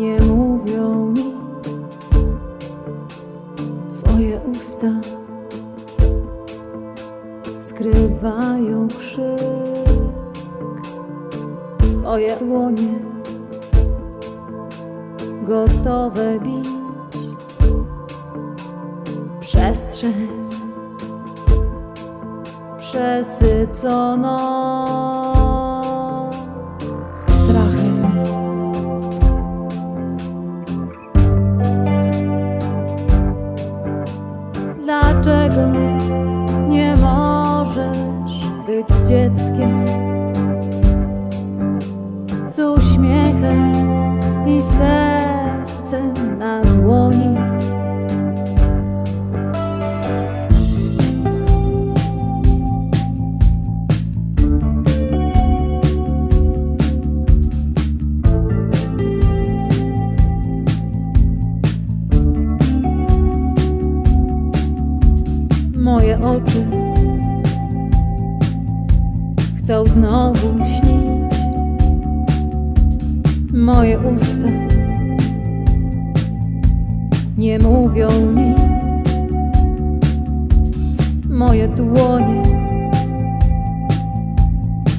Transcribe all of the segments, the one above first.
nie mówią nic, Twoje usta. Skrywają krzyk, Twoje dłonie gotowe bić. Przestrzeń przesycono być dzieckiem z uśmiechem i sercem na dłoni? Moje oczy chcą znowu śnić. Moje usta nie mówią nic. Moje dłonie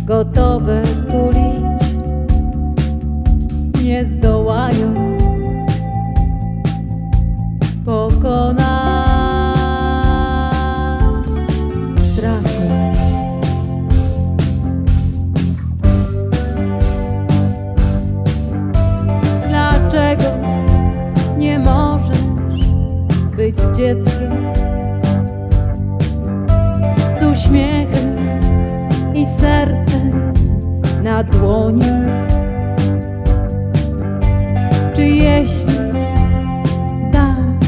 gotowe tulić nie zdołają dzieckiem z uśmiechem i sercem na dłoni? Czy jeśli dam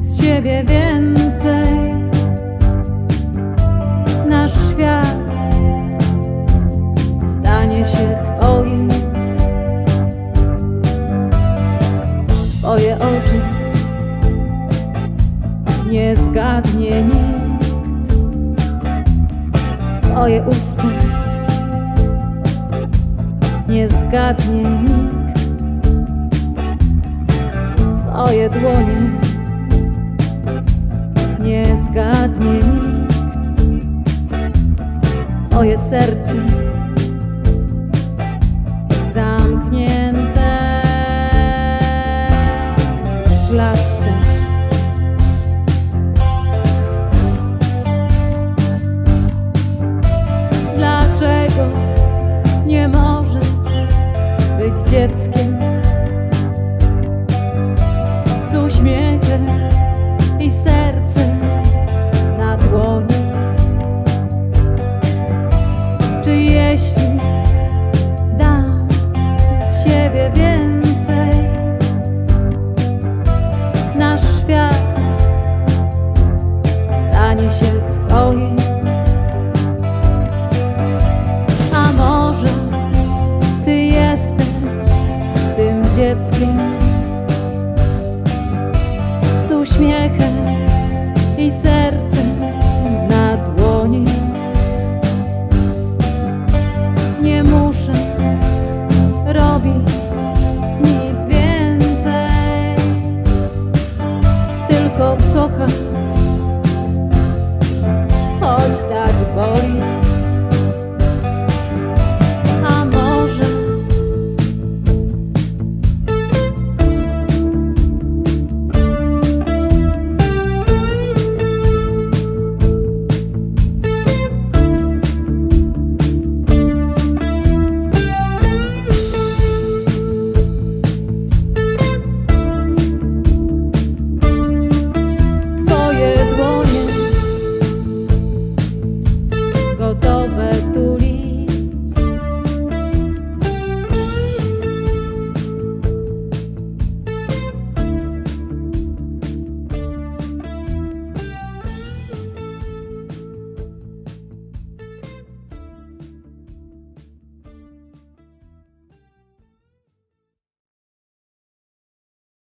z siebie więcej, nasz świat stanie się Twoim. Twoje oczy nie zgadnie nikt, Twoje usta nie zgadnie nikt. Twoje dłonie nie zgadnie nikt. Twoje serce zamknięte dzieckiem? z uśmiechem i sercem na dłoni. Czy jeśli dam z siebie więcej, nasz świat stanie się Twoim? Dzieckiem? z uśmiechem i sercem na dłoni. Nie muszę robić nic więcej, tylko kochać, choć tak boli.